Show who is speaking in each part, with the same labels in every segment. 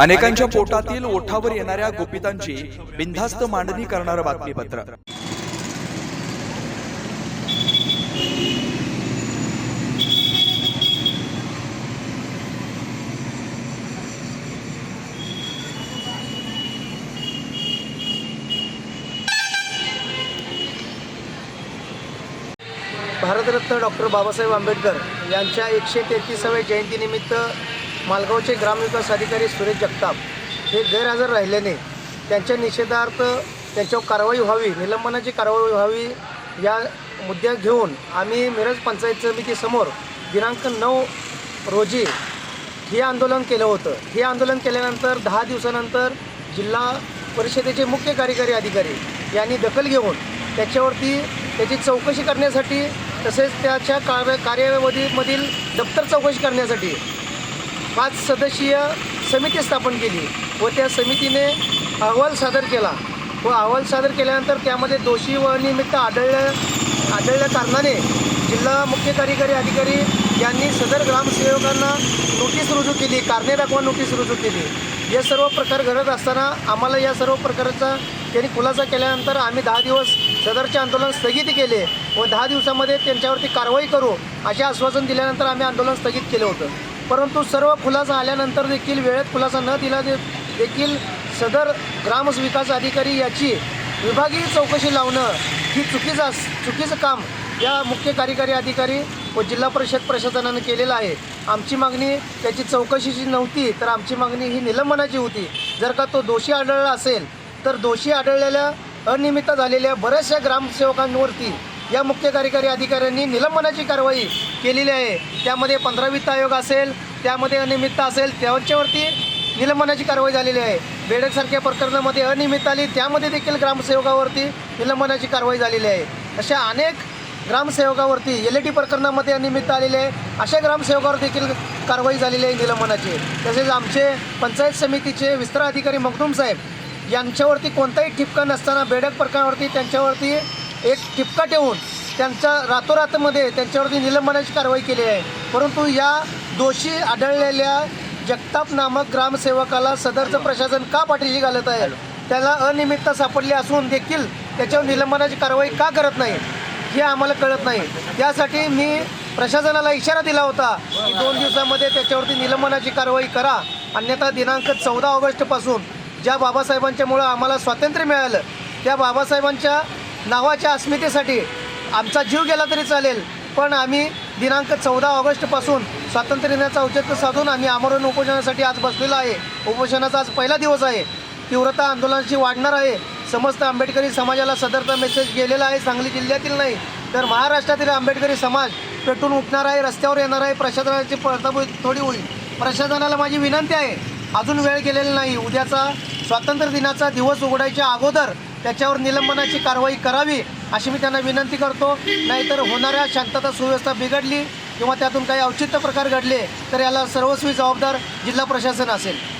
Speaker 1: अनेकांच्या पोटातील ओठावर येणाऱ्या गुपितांची बिनधास्त मांडणी करणारं बातमीपत्र.
Speaker 2: भारतरत्न डॉक्टर बाबासाहेब आंबेडकर यांच्या एकशे तेहतीसाव्या जयंतीनिमित्त मालगावचे ग्रामविकास अधिकारी सुरेश जगताप हे गैरहजर राहिल्याने त्यांच्या निषेधार्थ त्यांच्यावर कारवाई व्हावी निलंबनाची कारवाई व्हावी या मुद्द्या घेऊन आम्ही मिरज पंचायत समितीसमोर दिनांक नऊ रोजी हे आंदोलन केलं होतं. हे आंदोलन केल्यानंतर दहा दिवसानंतर जिल्हा परिषदेचे मुख्य कार्यकारी अधिकारी यांनी दखल घेऊन त्याच्यावरती त्याची चौकशी करण्यासाठी तसेच त्याच्या कार्य कार्यावधीमधील दप्तर चौकशी करण्यासाठी पाच सदस्यीय समिती स्थापन केली व त्या समितीने अहवाल सादर केला. व अहवाल सादर केल्यानंतर त्यामध्ये दोषी व अनियमित आढळल्या आढळल्या कारणाने जिल्हा मुख्य कार्यकारी अधिकारी यांनी सदर ग्रामसेवकांना नोटीस रुजू केली कारणे दाखवा नोटीस रुजू केली. हे सर्व प्रकार घडत असताना आम्हाला या सर्व प्रकारचा त्यांनी खुलासा केल्यानंतर आम्ही दहा दिवस सदरचे आंदोलन स्थगित केले व दहा दिवसामध्ये त्यांच्यावरती कारवाई करू असे आश्वासन दिल्यानंतर आम्ही आंदोलन स्थगित केलं होतं. परंतु सर्व खुलासा आल्यानंतर देखील वेळेत खुलासा न दिला दे देखील सदर ग्रामविकास अधिकारी याची विभागीय चौकशी लावणं ही चुकीचं अस- चुकीचं काम या मुख्य कार्यकारी अधिकारी व जिल्हा परिषद प्रशासनानं केलेलं आहे. आमची मागणी त्याची चौकशीची नव्हती तर आमची मागणी ही निलंबनाची होती. जर का तो दोषी आढळला असेल तर दोषी आढळलेल्या अनियमित झालेल्या बऱ्याचशा ग्रामसेवकांवरती या मुख्य कार्यकारी अधिकाऱ्यांनी निलंबनाची कारवाई केलेली आहे. त्यामध्ये पंधरा वित्त आयोग असेल त्यामध्ये अनियमितता असेल त्यांच्यावरती निलंबनाची कारवाई झालेली आहे. बेडकसारख्या प्रकरणामध्ये अनियमित आली त्यामध्ये देखील ग्रामसेवकावरती निलंबनाची कारवाई झालेली आहे. अशा अनेक ग्रामसेवकावरती एल ई टी प्रकरणामध्ये अनियमित आलेले आहे. अशा ग्रामसेवकावर देखील कारवाई झालेली आहे निलंबनाची. तसेच आमचे पंचायत समितीचे विस्तार अधिकारी मखदूम साहेब यांच्यावरती कोणताही ठिपका नसताना बेडक प्रकरणावरती त्यांच्यावरती एक ठिपका ठेवून त्यांच्या रातोरातमध्ये त्यांच्यावरती निलंबनाची कारवाई केली आहे. परंतु या दोषी आढळलेल्या जगताप नामक ग्रामसेवकाला सदरचं प्रशासन का पाठीशी घालत आहे? त्याला अनियमितता सापडली असून देखील त्याच्यावर निलंबनाची कारवाई का करत नाही? हे आम्हाला कळत नाही. त्यासाठी मी प्रशासनाला इशारा दिला होता की दोन दिवसामध्ये त्याच्यावरती निलंबनाची कारवाई करा. अन्यथा दिनांक चौदा ऑगस्टपासून ज्या बाबासाहेबांच्यामुळं आम्हाला स्वातंत्र्य मिळालं त्या बाबासाहेबांच्या नावाच्या अस्मितेसाठी आमचा जीव गेला तरी चालेल पण आम्ही दिनांक चौदा ऑगस्टपासून स्वातंत्र्य दिनाचं औचित्य साधून आम्ही आमरण उपोषणासाठी आज बसलेलो आहे. उपोषणाचा आज पहिला दिवस आहे. तीव्रता आंदोलनाची वाढणार आहे. समस्त आंबेडकरी समाजाला सदरचा मेसेज गेलेला आहे सांगली जिल्ह्यातील नाही तर महाराष्ट्रातील आंबेडकरी समाज पेटून उठणार आहे रस्त्यावर येणार आहे प्रशासनाची पळताबोळी थोडी होईल. प्रशासनाला माझी विनंती आहे अजून वेळ गेलेला नाही. उद्याचा स्वातंत्र्य दिनाचा दिवस उघडायच्या अगोदर त्याच्यावर निलंबनाची कारवाई करावी अशी मी त्यांना विनंती करतो. नाहीतर होणाऱ्या शांतता सुव्यवस्था बिघडली किंवा त्यातून काही औचित्य प्रकार घडले तर याला सर्वस्वी जबाबदार जिल्हा प्रशासन असेल.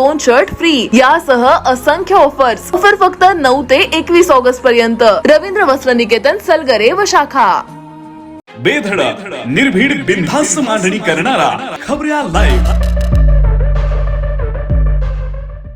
Speaker 3: दोन शर्ट फ्री यासह असंख्य ऑफर्स ऑफर फक्त नऊ ते एकवीस ऑगस्ट पर्यंत. रवींद्र वस्त्र निकेतन सलगरे व शाखा.
Speaker 4: बेधडक निर्भीड बिनधास्त मांडणी करणारा खबऱ्या लाईव्ह